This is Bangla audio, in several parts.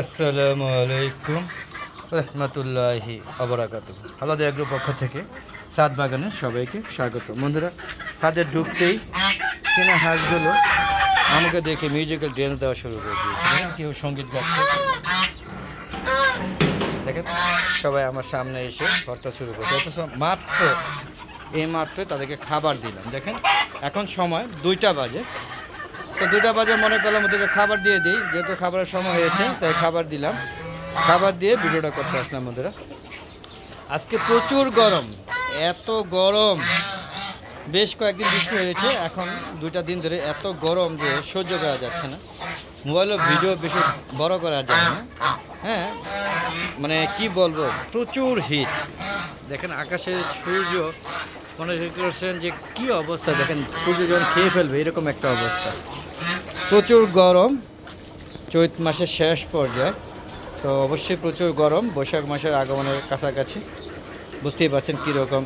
আসসালামু আলাইকুম রহমতুল্লাহি আবরাকাত আলাদা এগ্রো পক্ষ থেকে সাত বাগানে সবাইকে স্বাগত। বন্ধুরা সাদে ঢুকতেই চেনা হাঁসগুলো আমাকে দেখে মিউজিক্যাল ড্যান্স দেওয়া শুরু করে দিয়েছে। কেউ সংগীত গাচ্ছে। দেখেন, সবাই আমার সামনে এসে ভর্তা শুরু করছে। অথচ মাত্র, এই মাত্র তাদেরকে খাবার দিলাম। দেখেন, এখন সময় দুইটা বাজে। তো দুটা বাজে মনে করলাম ওদেরকে খাবার দিয়ে দিই। যেহেতু খাবারের সময় হয়েছে, তাই খাবার দিলাম। খাবার দিয়ে ভিডিওটা করতে আসলাম ওদেরা আজকে প্রচুর গরম, এত গরম। বেশ কয়েকদিন বৃষ্টি হয়েছে, এখন দুইটা দিন ধরে এত গরম যে সহ্য করা যাচ্ছে না। মোবাইলে ভিডিও বেশি বড় করা যায় না। হ্যাঁ মানে কি বলব, প্রচুর হিট দেখেন আকাশে সূর্য, মনে করছেন যে কি অবস্থা। দেখেন সূর্য যখন খেয়ে ফেলবে, এরকম একটা অবস্থা। প্রচুর গরম, চৈত মাসের শেষ পর্যায়ে, তো অবশ্যই প্রচুর গরম, বৈশাখ মাসের আগমনের কাছাকাছি। বুঝতেই পারছেন কীরকম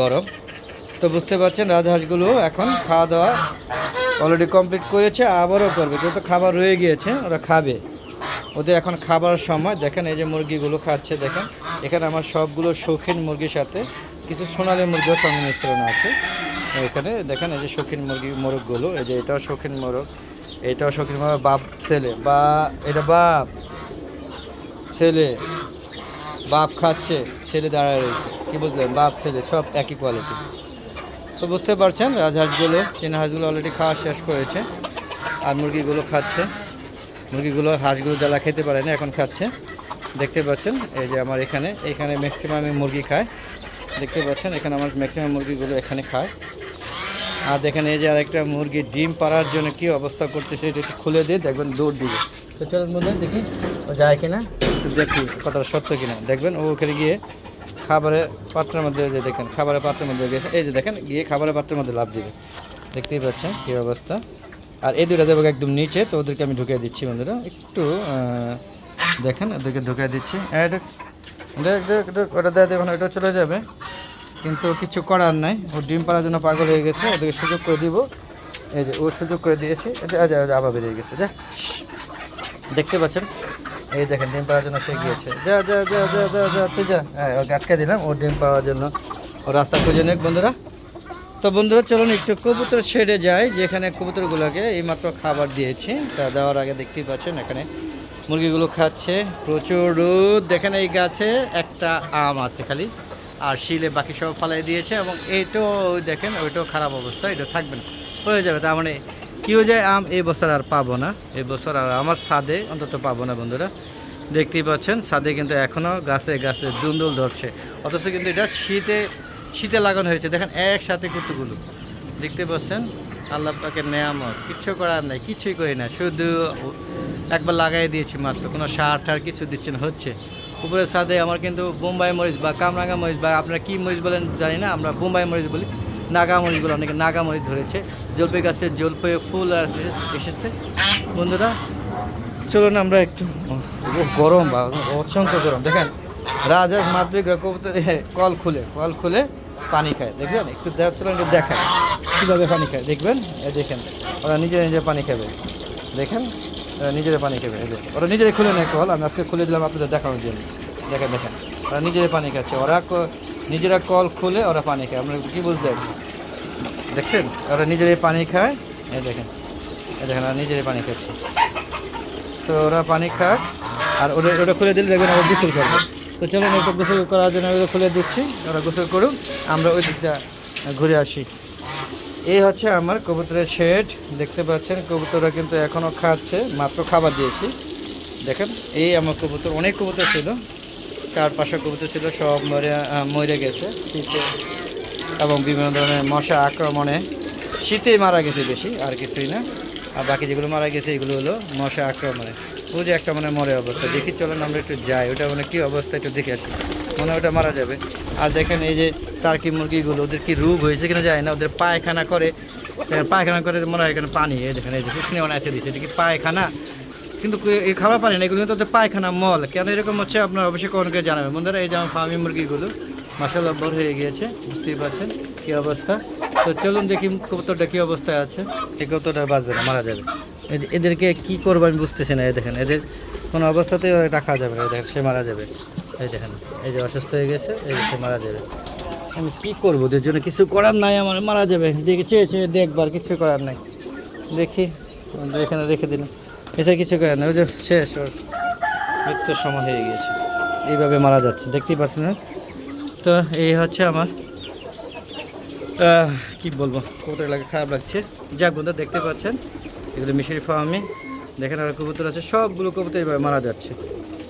গরম। তো বুঝতে পারছেন রাজহাঁসগুলো এখন খাওয়া দাওয়া অলরেডি কমপ্লিট করেছে, আবারও করবে। যেহেতু খাবার রয়ে গিয়েছে, ওরা খাবে। ওদের এখন খাবার সময়। দেখেন এই যে মুরগিগুলো খাচ্ছে, দেখেন। এখানে আমার সবগুলো শৌখিন মুরগির সাথে কিছু সোনালি মুরগিও সংমিশ্রণ আছে। এখানে দেখেন এই যে শৌখিন মুরগি মোরগগুলো, এই যে এটাও শৌখিন মোরগ। এটাও মোরগ বাপ ছেলে। বা, এটা বাপ। ছেলে। বাপ খাচ্ছে, ছেলে দাঁড়ায় রয়েছে। কি বুঝলেন? বাপ, ছেলে, সব একই কোয়ালিটি তো বুঝতে পারছেন রাজহাঁসগুলো চীনা হাঁসগুলো অলরেডি খাওয়া শেষ করেছে। আর মুরগিগুলো খাচ্ছে। মুরগিগুলো, হাঁসগুলো জ্বালা খেতে পারে না, এখন খাচ্ছে। দেখতে পাচ্ছেন, এই যে আমার এখানে এখানে ম্যাক্সিমাম মুরগি খায়। দেখতে পাচ্ছেন, এখানে আমার ম্যাক্সিমাম মুরগিগুলো এখানে খায়। আর দেখেন এই যে আরেকটা মুরগি ডিম পাড়ার জন্য কি অবস্থা করতেছে এটা একটু খুলে দিয়ে দেখবেন দৌড় দিবে। তো চলুন বললেন দেখি ও যায় কিনা। একটু দেখি কথাটা সত্য কিনা। দেখবেন ও ওখানে গিয়ে খাবারের পাত্রের মধ্যে যে দেখেন খাবারের পাত্রের মধ্যে গেছে এই যে দেখেন গিয়ে খাবারের পাত্রের মধ্যে লাভ দিবে। দেখতেই পাচ্ছেন কী অবস্থা। আর এই দুটা দেবো একদম নিচে তো ওদেরকে আমি ঢুকিয়ে দিচ্ছি বন্ধুরা। একটু দেখেন ওদেরকে ঢুকিয়ে দিচ্ছি। দেখ, দেখ দেখ দেখ ওটা দেখুন ওটা চলে যাবে। কিন্তু কিছু করার নাই। ও ডিম পাড়ার জন্য পাগল হয়ে গেছে ওদেরকে সুযোগ করে দিব। এই যে ও সুযোগ করে দিয়েছে। যে, আবার বেরিয়ে গেছে। যা। দেখতে পাচ্ছেন? এই দেখেন ডিম পাড়ার জন্য সে গিয়েছে। যা যা যা যা যা যা তুই যা। হ্যাঁ ওকে আটকে দিলাম ও ডিম পাড়ার জন্য। ও রাস্তা খুঁজে নেক বন্ধুরা। তো বন্ধুরা চলুন একটু কবুতর ছেড়ে যাই যেখানে কবুতরগুলোকে এইমাত্র খাবার দিয়েছি। তা দেওয়ার আগে দেখতেই পাচ্ছেন এখানে মুরগিগুলো খাচ্ছে। প্রচুর রোদ। দেখেন এই গাছে একটা আম আছে খালি। আর শিলে বাকি সব ফালাই দিয়েছে এবং এইটাও দেখেন ওইটাও খারাপ অবস্থা, এটা থাকবে না। হয়ে যাবে, তার মানে কী হয়ে যায় আম এই বছর আর পাবো না, এই বছর আর আমার ছাদে অন্তত পাবো না বন্ধুরা। দেখতেই পাচ্ছেন, ছাদে কিন্তু এখনও গাছে গাছে দুন্দুল ধরছে। অথচ কিন্তু এটা শীতে শীতে লাগানো হয়েছে। দেখেন, একসাথে কতগুলো। দেখতে পাচ্ছেন, আল্লাহ পাকের নেয়ামত। কিচ্ছু করার নাই, কিছুই করি না। শুধু একবার লাগাই দিয়েছি মাত্র, কোনো সার টার কিছু দিচ্ছেন, হচ্ছে। উপরে ছাদে আমার কিন্তু বোম্বাই মরিচ বা কামরাঙ্গা মরিচ বা আপনারা কী মরিচ বলেন জানি না, আমরা বোম্বাই মরিচ বলি। নাগা মরিচ বলে অনেকে নাগা মরিচ ধরেছে। জলপাই গাছে জলপাই ফুল আর এসেছে বন্ধুরা, চলুন আমরা একটু গরম বা অসংখ্য গরম। দেখেন, রাজা মাতৃক কবুতর কল খুলে কল খুলে পানি খায়। দেখবেন? একটু চলুন একটু দেখায় কীভাবে পানি খায়? দেখবেন? দেখেন, ওরা নিজে নিজে পানি খাবে। দেখেন? নিজেরা পানি খাবে এই। ওরা নিজেরাই খুলে নেয় কল, আমি আজকে খুলে দিলাম আপনাদের দেখানোর জন্য। দেখেন দেখেন, ওরা নিজেরাই পানি খাচ্ছে। ওরা নিজেরা কল খুলে ওরা পানি খায়। আপনারা কী বুঝতে দেখছেন? ওরা নিজেরাই পানি খায়। এই দেখেন এই দেখেন, ওরা নিজেরাই পানি খাচ্ছে। তো ওরা পানি খাক আর ওটা ওটা খুলে দিলে দেখবেন ওরা গোসল করবে তো চলুন ওটা গোসল করার জন্য ওটা খুলে দিচ্ছি। ওরা গোসল করুক, আমরা ওই দিকটা ঘুরে আসি। এই হচ্ছে আমার কবুতরের শেড। দেখতে পাচ্ছেন, কবুতররা কিন্তু এখনও খাচ্ছে, মাত্র খাবার দিয়েছি। দেখেন, এই আমার কবুতর, অনেক কবুতর ছিল। চার পাঁচশো কবুতর ছিল, সব মরে মরে গেছে শীতে এবং বিভিন্ন ধরনের মশা আক্রমণে। শীতেই মারা গেছে বেশি, আর কিছুই না। আর বাকি যেগুলো মারা গেছে, এগুলো হলো মশা আক্রমণে। ওই যে একটা মানে মরে অবস্থা। দেখি, চলেন আমরা একটু যাই। ওটা মানে কী অবস্থা, একটু দেখে আসি। মনে হয় ওটা মারা যাবে। আর দেখেন এই যে টার্কি মুরগিগুলো, ওদের কি রোগ হয়েছে কিনা যায় না, ওদের পায়খানা করে পায়খানা করে মনে হয় এখানে পানি, এই দেখেন, এই যে কৃষ্ণ বানাইতে দিচ্ছে এটা কি পায়খানা? কিন্তু এই খাবার পানি না, এগুলো কিন্তু ওদের পায়খানা মল। কেন এরকম হচ্ছে আপনার অবশ্যই কোনকে জানাবেন। বন্ধুরা, এই যেমন ফার্মি মুরগিগুলো মাসাল্লাহ বড় হয়ে গিয়েছে, বুঝতেই পারছেন কী অবস্থা। তো চলুন দেখি কবুতরটা কী অবস্থায় আছে, এই কবুতরটা বাঁচবে না, মারা যাবে। এদেরকে কি করব আমি বুঝতেছি না, এই দেখেন, এদের কোনো অবস্থাতেই রাখা যাবে না দেখেন, সে মারা যাবে। এই দেখেন, এই যে অসুস্থ হয়ে গেছে, এই যে মারা যাবে। আমি কী করব? ওদের জন্য কিছু করার নাই আমার, মারা যাবে। দেখে, চেয়ে চেয়ে দেখবার, কিছু করার নাই। দেখি এখানে রেখে দিলাম এসে কিছু করার নাই ওই যে শেষ, ওর মৃত্যুর সময় হয়ে গিয়েছে। এইভাবে মারা যাচ্ছে, দেখতেই পাচ্ছেন না তো এই হচ্ছে আমার কি বলব কবুতর লাগে, খারাপ লাগছে। যাক বন্ধু, দেখতে পাচ্ছেন, এগুলো মিশরি ফার্মে, দেখেন আর কবুতর আছে, সবগুলো কবুতর এইভাবে মারা যাচ্ছে।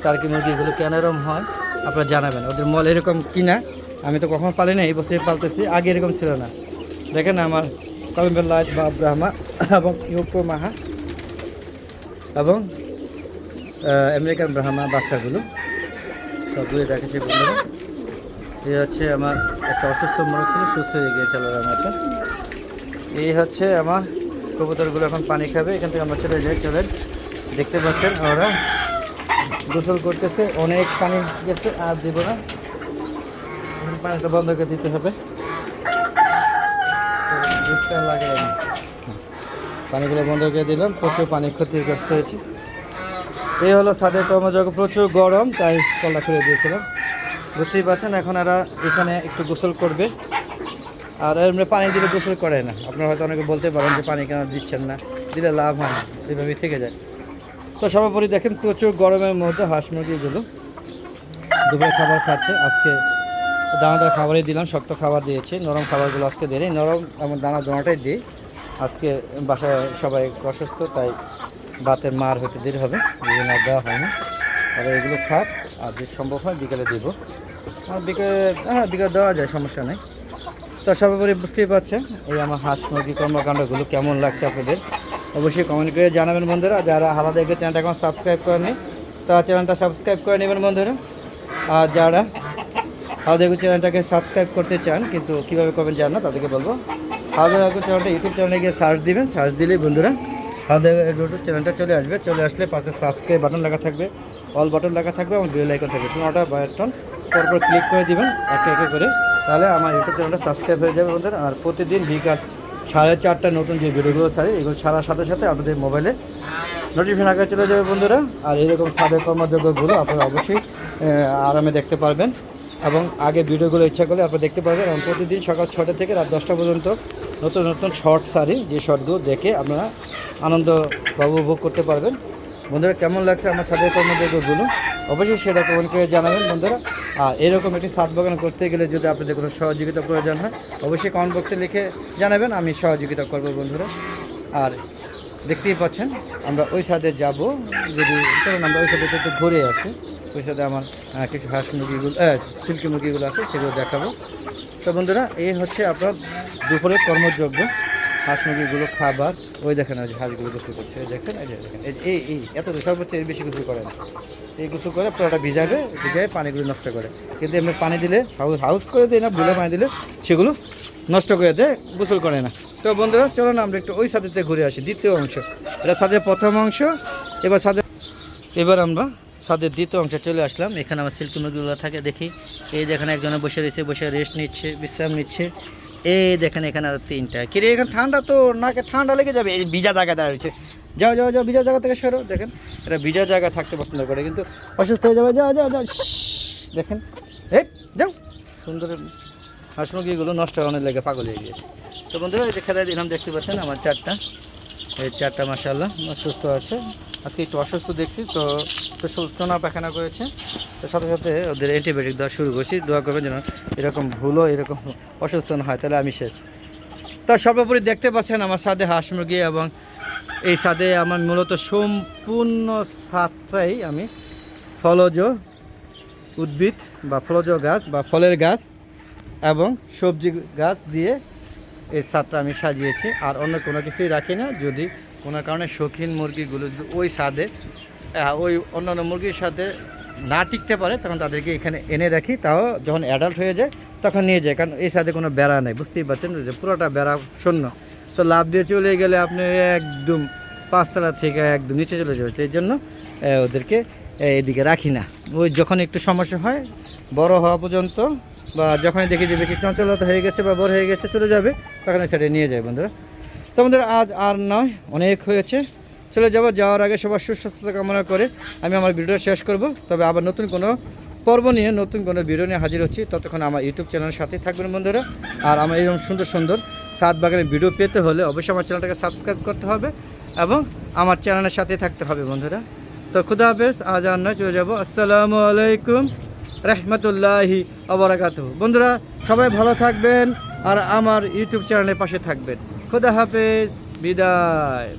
তার কি মুরগিগুলো কেন এরকম হয়? আপনারা জানাবেন, ওদের মল এরকম কিনা? আমি তো কখনো পালি না এই বছরই পালতেছি, আগে এরকম ছিল না। দেখেন আমার কলম্বের লাইট বা ব্রাহ্মা এবং ইউপো মাহা এবং আমেরিকান ব্রাহ্মা বাচ্চাগুলো। সবগুলো দেখেছি বন্ধুরা। এই হচ্ছে আমার একটা অসুস্থ মনে ছিল, সুস্থ হয়ে গিয়েছে আল্লাহর মতো এই হচ্ছে আমার কবুতরগুলো এখন পানি খাবে, এখান থেকে আমরা চলে যাই, চলেন। দেখতে পাচ্ছেন ওরা গোসল করতেছে, অনেক পানি গেছে, আর দিব না। পানিটা বন্ধ করে দিতে হবে। পানিগুলো বন্ধ করে দিলাম, প্রচুর পানি ক্ষতিগ্রস্ত হয়েছে। এই হলো ছাদের কর্মযোগ প্রচুর গরম, তাই কলা খুলে দিয়েছিলাম। বুঝতেই পারছেন, এখন এরা এখানে একটু গোসল করবে। আর এমনি পানি দিলে গোসল করে না। আপনারা হয়তো অনেকে বলতে পারেন যে পানি কেন দিচ্ছেন না, দিলে লাভ হয় না এইভাবেই থেকে যায়। তো সর্বোপরি দেখেন প্রচুর গরমের মধ্যে হাঁস মুরগিগুলো দুপুরে খাবার খাচ্ছে। আজকে দানাদার খাবারই দিলাম, শক্ত খাবার দিয়েছি, নরম খাবারগুলো আজকে দিই নরম এবং দানা দোনাটাই দিই। আজকে বাসায় সবাই অসুস্থ, তাই ভাতের মার হতে দেরি হবে। বিভিন্ন দেওয়া হয় না তবে এগুলো খাক, আর যদি সম্ভব হয় বিকেলে দিব। আর বিকেলে হ্যাঁ বিকেলে দেওয়া যায়, সমস্যা নেই। তো সর্বোপরি বুঝতেই পারছেন এই আমার হাঁস মুরগি কর্মকাণ্ডগুলো কেমন লাগছে আপনাদের? অবশ্যই কমেন্ট করে জানাবেন বন্ধুরা। যারা হালা দেখে চ্যানেলটা এখন সাবস্ক্রাইব করেনি, তারা চ্যানেলটা সাবস্ক্রাইব করে নেবেন বন্ধুরা। আর যারা হাওয়া দেখু চ্যানেলটাকে সাবস্ক্রাইব করতে চান, কিন্তু কীভাবে করবেন জান না, তাদেরকে বলব। হাওয়া দেখু চ্যানেলটা ইউটিউব চ্যানেলে গিয়ে সার্চ দিবেন সার্চ দিলেই বন্ধুরা হাওয়া দেখু ইউটিউব চ্যানেলটা চলে আসবে। চলে আসলে পাশে সাবস্ক্রাইব বাটন লেখা থাকবে অল বাটন লেখা থাকবে এবং বেল আইকন থাকবে। পনেরোটা বাটন পরপর ক্লিক করে দিবেন, একে একে করে, তাহলে আমার ইউটিউব চ্যানেলটা সাবস্ক্রাইব হয়ে যাবে বন্ধুরা। আর প্রতিদিন বিকাল সাড়ে চারটা নতুন যে ভিডিওগুলো ছাড়ি, এগুলো ছাড়ার সাথে সাথে আপনাদের মোবাইলে নোটিফিকেশন আগে চলে যাবে বন্ধুরা। আর এরকম সাদের কর্মযোগ্যগুলো আপনারা অবশ্যই আরামে দেখতে পারবেন। এবং আগে ভিডিওগুলো ইচ্ছা করলে আপনারা দেখতে পারবেন। এবং প্রতিদিন সকাল ছটা থেকে রাত দশটা পর্যন্ত নতুন নতুন শর্ট সারি যে শর্টগুলো দেখে আপনারা আনন্দ উপভোগ করতে পারবেন। বন্ধুরা, কেমন লাগছে আমার সাদের কর্মযোগ্যগুলো অবশ্যই সেটা কমেন্ট করে জানাবেন, বন্ধুরা। আর এরকম একটি সাত বাগান করতে গেলে যদি আপনাদের কোনো সহযোগিতা প্রয়োজন হয়, অবশ্যই কমেন্ট বক্সে লিখে জানাবেন, আমি সহযোগিতা করব, বন্ধুরা। আর দেখতেই পাচ্ছেন, আমরা ওই সাথে যাব, যদি চলুন, আমরা ওই সাথে একটু ঘুরে আসি। ওই সাথে আমার কিছু হাঁস মুরগিগুলো সিল্কি মুরগিগুলো আছে, সেগুলো দেখাবো। তো বন্ধুরা, এই হচ্ছে আপনার দুপুরের কর্মযোগ্য হাঁস মুরগিগুলো খাবার, ওই দেখেন, ওই হাঁসগুলো গোসল করছে দেখেন, এই দেখেন, এই- এই এত সর্বোচ্চ এর বেশি গোসল করে না। এই গোসল করে পুরোটা ভিজাবে, ভিজায় পানিগুলো নষ্ট করে। কিন্তু এমনি পানি দিলে হাউস হাউস করে দেয় না বুলে পানি দিলে সেগুলো নষ্ট করে দেয়, গোসল করে না। তো বন্ধুরা, চলো না, আমরা একটু ওই সাথেতে ঘুরে আসি, দ্বিতীয় অংশ। এটা সাদের প্রথম অংশ, এবার সাদের এবার আমরা সাদের দ্বিতীয় অংশে চলে আসলাম। এখানে আমার সিল্কি মুরগিগুলো থাকে, দেখি। এই দেখেন একজনে বসে রয়েছে, বসে রেস্ট নিচ্ছে, বিশ্রাম নিচ্ছে। এই দেখেন এখানে আর তিনটা। কিরে, এখানে ঠান্ডা তো, নাকে ঠান্ডা লেগে যাবে। এই ভিজা জায়গায় দাঁড়িয়েছে যাও যাও যাও, ভিজা জায়গা থেকে সরো। দেখেন এটা ভিজা জায়গা থাকতে পছন্দ করে, কিন্তু অসুস্থ হয়ে যাবে। যাও যাও যাও দেখেন এই যাও সুন্দর হাঁস মুরগিগুলো নষ্ট হওয়ার লেগে পাগল হয়ে গিয়েছে তো বন্ধুরা এই খেলায় দিলাম দেখতে পাচ্ছেন আমার চারটা এই চারটা মাসাল্লাহ সুস্থ আছে আজকে একটু অসুস্থ দেখছি তো তো পায়খানা করেছে তো সাথে সাথে ওদের অ্যান্টিবায়োটিক দেওয়া শুরু করছি। দোয়া করবেন যেন এরকম ভুলও এরকম অসুস্থ না হয়, তাহলে আমি শেষ। তা সর্বোপরি দেখতে পাচ্ছেন আমার সাথে হাঁস মুরগি এবং এই সাথে আমার মূলত সম্পূর্ণ সাতটাই আমি ফলজ উদ্ভিদ বা ফলজ গাছ বা ফলের গাছ এবং সবজি গাছ দিয়ে এই ছাদটা আমি সাজিয়েছি। আর অন্য কোনো কিছুই রাখি না। যদি কোনো কারণে শৌখিন মুরগিগুলো ওই স্বাদে ওই অন্যান্য মুরগির সাথে না টিকতে পারে, তখন তাদেরকে এখানে এনে রাখি। তাও যখন অ্যাডাল্ট হয়ে যায়, তখন নিয়ে যায়, কারণ এই সাথে কোনো বেড়া নেই, বুঝতেই পারছেন? যে পুরোটা বেড়া শূন্য। তো লাভ দিয়ে চলে গেলে আপনি একদম পাঁচতলা থেকে একদম নিচে চলে যাবে। তো এই জন্য ওদেরকে এদিকে রাখি না। ওই যখন একটু সমস্যা হয়, বড় হওয়া পর্যন্ত, বা যখন দেখি যে বেশি চঞ্চলতা হয়ে গেছে বা বড় হয়ে গেছে, চলে যাবে, তখন সাইডে নিয়ে যায় বন্ধুরা। তো বন্ধুরা, আজ আর নয়, অনেক হয়েছে। চলে যাব, যাওয়ার আগে সবার সুস্বাস্থ্য কামনা করে আমি আমার ভিডিওটা শেষ করব। তবে আবার নতুন কোনো পর্ব নিয়ে, নতুন কোনো ভিডিও নিয়ে হাজির হচ্ছি। ততক্ষণ আমার ইউটিউব চ্যানেলের সাথেই থাকবেন বন্ধুরা। আর আমার এরকম সুন্দর সুন্দর সাত বাগানের ভিডিও পেতে হলে অবশ্যই আমার চ্যানেলটাকে সাবস্ক্রাইব করতে হবে এবং আমার চ্যানেলের সাথে থাকতে হবে বন্ধুরা। তো খুদা হাফেজ, আজ আর নয়, চলে যাব। আসসালামু আলাইকুম রহমতুল্লাহি আবরাকাত বন্ধুরা, সবাই ভালো থাকবেন আর আমার ইউটিউব চ্যানেলের পাশে থাকবেন। খুদা হাফেজ, বিদায়।